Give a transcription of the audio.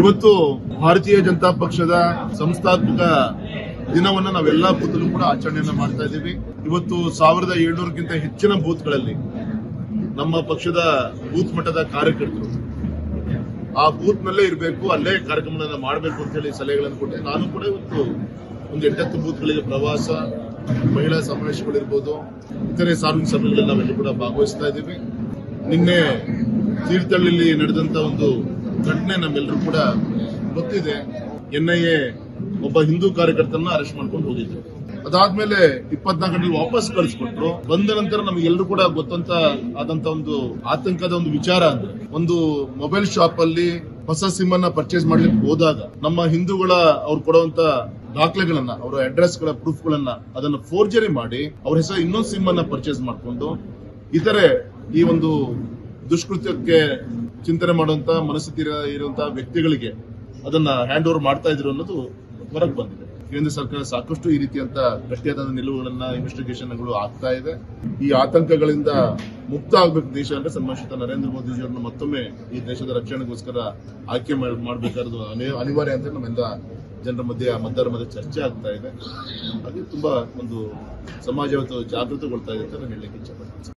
ಇವತ್ತು ಭಾರತೀಯ ಜನತಾ ಪಕ್ಷದ ಸಂಸ್ಥಾತ್ಮಕ ದಿನವನ್ನ ನಾವೆಲ್ಲ ಬೂತ್ಗಳು ಕೂಡ ಆಚರಣೆಯನ್ನ ಮಾಡ್ತಾ ಇದ್ದೀವಿ. ಇವತ್ತು ಸಾವಿರದ ಏಳ್ನೂರಕ್ಕಿಂತ ಹೆಚ್ಚಿನ ಬೂತ್ಗಳಲ್ಲಿ ನಮ್ಮ ಪಕ್ಷದ ಬೂತ್ ಮಟ್ಟದ ಕಾರ್ಯಕರ್ತರು ಆ ಬೂತ್ ನಲ್ಲೇ ಇರಬೇಕು, ಅಲ್ಲೇ ಕಾರ್ಯಕ್ರಮಗಳನ್ನು ಮಾಡಬೇಕು ಅಂತ ಹೇಳಿ ಸಲಹೆಗಳನ್ನು ಕೊಟ್ಟೆ. ನಾನು ಕೂಡ ಇವತ್ತು ಒಂದು ಎಂಟತ್ತು ಬೂತ್ಗಳಿಗೆ ಪ್ರವಾಸ, ಮಹಿಳಾ ಸಮಾವೇಶಗಳಿರ್ಬೋದು, ಇತರೆ ಸಾರ್ವಜನಿಕ ಸಭೆಗಳಲ್ಲಿ ನಾವೆಲ್ಲ ಕೂಡ ಭಾಗವಹಿಸ್ತಾ ಇದ್ದೀವಿ. ನಿನ್ನೆ ತೀರ್ಥಹಳ್ಳಿಯಲ್ಲಿ ನಡೆದಂತ ಒಂದು ಘಟನೆ ನಮ್ಮೆಲ್ಲರೂ ಕೂಡ ಗೊತ್ತಿದೆ. ಎನ್ಐಎ ಒಬ್ಬ ಹಿಂದೂ ಕಾರ್ಯಕರ್ತನ ಅರೆಸ್ಟ್ ಮಾಡ್ಕೊಂಡು ಹೋಗಿದ್ರು. ಅದಾದ್ಮೇಲೆ ಇಪ್ಪತ್ನಾಲ್ಕು ಗಂಟೆಗೆ ವಾಪಸ್ ಕಳಿಸ್ಕೊಟ್ರು. ಬಂದ ನಂತರ ನಮಗೆಲ್ಲರೂ ಕೂಡ ಗೊತ್ತಂತ ಆದಂತ ಒಂದು ಆತಂಕದ ಒಂದು ವಿಚಾರ ಅಂದ್ರೆ ಒಂದು ಮೊಬೈಲ್ ಶಾಪ್ ಅಲ್ಲಿ ಹೊಸ ಸಿಮ್ ಅನ್ನ ಪರ್ಚೇಸ್ ಮಾಡ್ಲಿಕ್ಕೆ ಹೋದಾಗ ನಮ್ಮ ಹಿಂದೂಗಳ ಅವ್ರು ಕೊಡುವಂತ ದಾಖಲೆಗಳನ್ನ, ಅವರ ಅಡ್ರೆಸ್ಗಳ ಪ್ರೂಫ್ ಗಳನ್ನ ಅದನ್ನ ಫೋರ್ಜರಿ ಮಾಡಿ ಅವ್ರ ಹೆಸರು ಇನ್ನೊಂದು ಸಿಮ್ ಅನ್ನ ಪರ್ಚೇಸ್ ಮಾಡ್ಕೊಂಡು, ಇತರೆ ಈ ಒಂದು ದುಷ್ಕೃತ್ಯಕ್ಕೆ ಚಿಂತನೆ ಮಾಡುವಂತ ಮನಸ್ಥಿತಿ ಇರ- ಇರುವಂತಹ ವ್ಯಕ್ತಿಗಳಿಗೆ ಅದನ್ನ ಹ್ಯಾಂಡ್ ಓವರ್ ಮಾಡ್ತಾ ಇದ್ರು ಅನ್ನೋದು ಹೊರಗೆ ಬಂದಿದೆ. ಕೇಂದ್ರ ಸರ್ಕಾರ ಸಾಕಷ್ಟು ಈ ರೀತಿಯಂತ ಗಟ್ಟಿಯಾದ ನಿಲುವುಗಳನ್ನ ಇನ್ವೆಸ್ಟಿಗೇಷನ್ಗಳು ಆಗ್ತಾ ಇದೆ. ಈ ಆತಂಕಗಳಿಂದ ಮುಕ್ತ ಆಗ್ಬೇಕು ದೇಶ ಅಂದ್ರೆ ಸನ್ಮಾನಿತ ನರೇಂದ್ರ ಮೋದಿಜಿಯವರನ್ನ ಮತ್ತೊಮ್ಮೆ ಈ ದೇಶದ ರಕ್ಷಣೆಗೋಸ್ಕರ ಆಯ್ಕೆ ಮಾಡಬೇಕಾದ ಅನಿವಾರ್ಯ ಅಂತ ನಮ್ಮೆಲ್ಲ ಜನರ ಮಧ್ಯೆ ಮತದಾರರ ಮಧ್ಯೆ ಚರ್ಚೆ ಆಗ್ತಾ ಇದೆ. ಹಾಗೆ ತುಂಬಾ ಒಂದು ಸಮಾಜ ಜಾಗೃತಗೊಳ್ತಾ ಇದೆ ಅಂತ ನಾನು ಹೇಳಲಿಕ್ಕೆ ಇಚ್ಛೆ